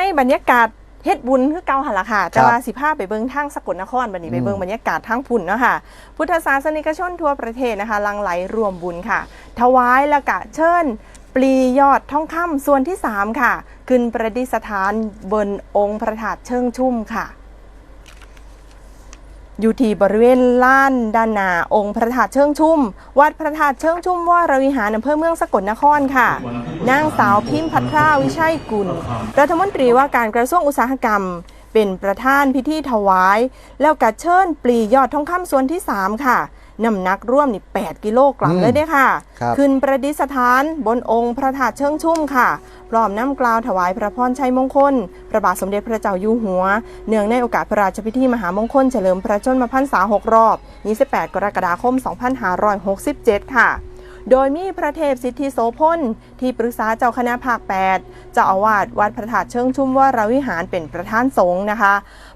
ในบรรยากาศเฮ็ดบุญคือเก่าหันละค่ะ แต่ว่าสิพาไปเบิ่งทางสกลนครบัดนี้ไปเบิ่งบรรยากาศทางพุ่นเนาะค่ะ พุทธศาสนิกชนทั่วประเทศนะคะหลังไหลรวมบุญค่ะ ถวายและกะเชิญปลียอดทองคำส่วนที่ 3 ค่ะ ขึ้นประดิษฐานบนองค์พระธาตุเชิงชุ่มค่ะ อยู่ที่บริเวณล้านด้านหน้าองค์พระธาตุเชิงชุ่ม วัดพระธาตุเชิงชุ่มวรวิหารอำเภอเมืองสกลนครค่ะ นางสาวพิมพ์พัทราวิชัยกุล รัฐมนตรีว่าการกระทรวงอุตสาหกรรม เป็นประธานพิธีถวาย แล้วกัดเชิญปลียอดทองคำส่วนที่ 3 ค่ะน้ำหนักร่วมนี่ 8 กิโลกรัมอืมเลยเด้อค่ะครับขึ้นประดิษฐานบนองค์พระธาตุเชิงชุ่มค่ะ พร้อมน้ำกล่าวถวายพระพรชัยมงคล พระบาทสมเด็จพระเจ้าอยู่หัว เนื่องในโอกาสพระราชพิธีมหามงคลเฉลิมพระชนมพรรษา 6 รอบ 28 กรกฎาคม 2567 ค่ะ โดยมีพระเทพสิทธิโสพลที่ปรึกษาเจ้าคณะภาค 8 เจ้าอาวาสวัดพระธาตุเชิงชุ่มวรวิหารเป็นประธานสงฆ์นะคะ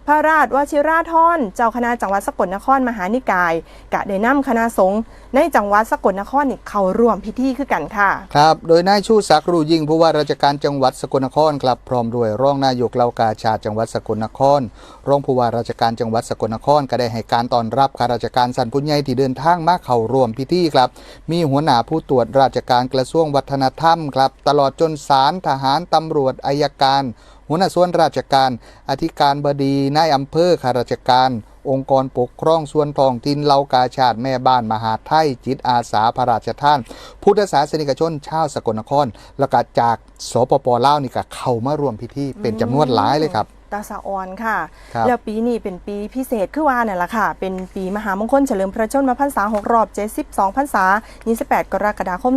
พระราชวชิราธรเจ้าคณะจังหวัดสกลนครมหานิกาย กะได้นำคณะสงฆ์ในจังหวัดสกลนครนี่เข้าร่วมพิธีคือกันค่ะ ครับ โดยนายชูศักดิ์รูยิ่งผู้ว่าราชการจังหวัดสกลนครครับพร้อมด้วยรองนายกเหล่ากาชาจังหวัดสกลนคร รองผู้ว่าราชการจังหวัดสกลนครก็ได้ให้การต้อนรับข้าราชการสันผู้ใหญ่ที่เดินทางมาเข้าร่วมพิธีครับ มีหัวหน้าผู้ตรวจราชการกระทรวงวัฒนธรรมครับ ตลอดจนศาลทหารตำรวจอายการ หัวหน้าส่วนราชการ อธิการบดี นายอำเภอข้าราชการ องค์กรปกครองส่วนท้องถิ่นเหล่ากาชาติแม่บ้านมหาไทยจิตอาสาพระราชทาน พุทธศาสนิกชนชาวสกลนคร แล้วก็จากสปปลาวนี่ก็เข้ามาร่วมพิธีเป็นจำนวนหลายเลยครับ ตาสะออนค่ะ ครับแล้วปีนี้เป็นปีพิเศษคือว่านั่นแหละค่ะ เป็นปีมหามงคลเฉลิมพระชนมพรรษา6รอบ 72พรรษา 28 กรกฎาคม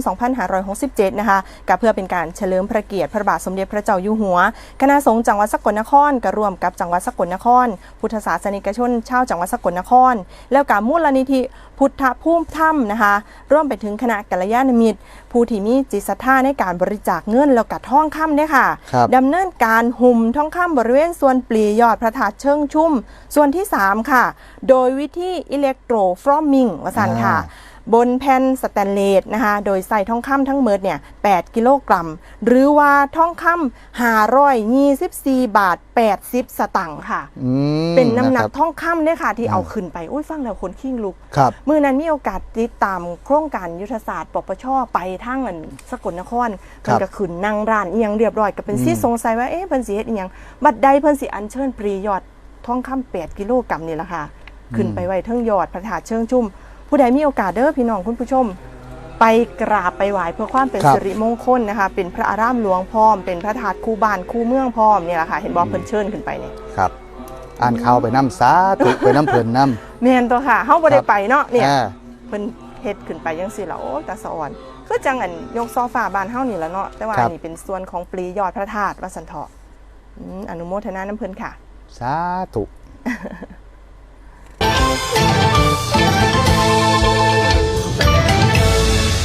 2567 นะคะก็เพื่อเป็นการเฉลิมพระเกียรติพระบาทสมเด็จพระเจ้าอยู่หัว คณะสงฆ์จังหวัดสกลนครก็ร่วมกับจังหวัดสกลนคร พุทธศาสนิกชนชาวจังหวัดสกลนคร แล้วกับมูลนิธิพุทธภูมิธรรมนะคะ ร่วมไปถึงคณะกัลยาณมิตร ผู้ที่มีจิตศรัทธาในการบริจาคเงินแล้วกับท่องคำเนี่ยค่ะครับ ดำเนินการหุ่มทองคำบริเวณส่วนวนปลียอดพระธาตุเชิงชุ่ม ส่วนที่ 3 ค่ะ โดยวิธีอิเล็กโทรฟรอมมิงวสันค่ะ บนแผ่นสแตนเลสนะคะ โดยใส่ทองคำทั้งหมดเนี่ย8กิโลกรัม หรือว่าทองคำ524บาท80สตังค์ค่ะ อืมเป็นน้ำหนักะครับ ทองคำเนี่ยค่ะ ที่อืมเอาขึ้นไปอุ้ยฟังแล้วคนขิ้งลุก ครับ มื่อนั้นมีโอกาสติดตามโครงการยุทธศาสตร์ปปชไปทั้งอันสกลนครครัเพิ่บนก็ขึ้นนั่งร้านอีหยังเรียบร้อยก็เป็นอืมสิสงสัยว่าเอ๊ะเพิ่นสิเฮ็ดอีหยังบัดใดเพิ่นสิอัญเชิญปรียอดทองคำ8กิโลกรัมนี่ล่ะค่ะ ขึ้นไปไว้เทิงยอดพระธาตุเชิงชุ่ม ผู้ใดมีโอกาสเด้อพี่น้องคุณผู้ชม ไปกราบไปไหว้เพื่อความเป็นครับสิริมงคลนะคะ เป็นพระอารามหลวงพร้อม เป็นพระธาตุคู่บ้านคู่เมืองพร้อมนี่แหละค่ะ เห็นบอกเพิ่นเชิญขึ้นไปนี่ครับ อ่านข่าวไปน้ำสาธุไปน้ำเพลินน้ำ แม่นตัวค่ะเฮาบ่ได้ไปเนาะเนี่ย อ่า เพิ่นเฮ็ดขึ้นไปจังซี่ล่ะโอ้ตาสะอ่อนคือจังอันยกโซฟาบ้านเฮานี่ล่ะเนาะแต่ว่าครัอับนนี้เป็นส่วนของปลียอดพระธาตุว่าสันเถาะอืมอนุโมทนาน้ำเพิ่นค่ะ สาธุ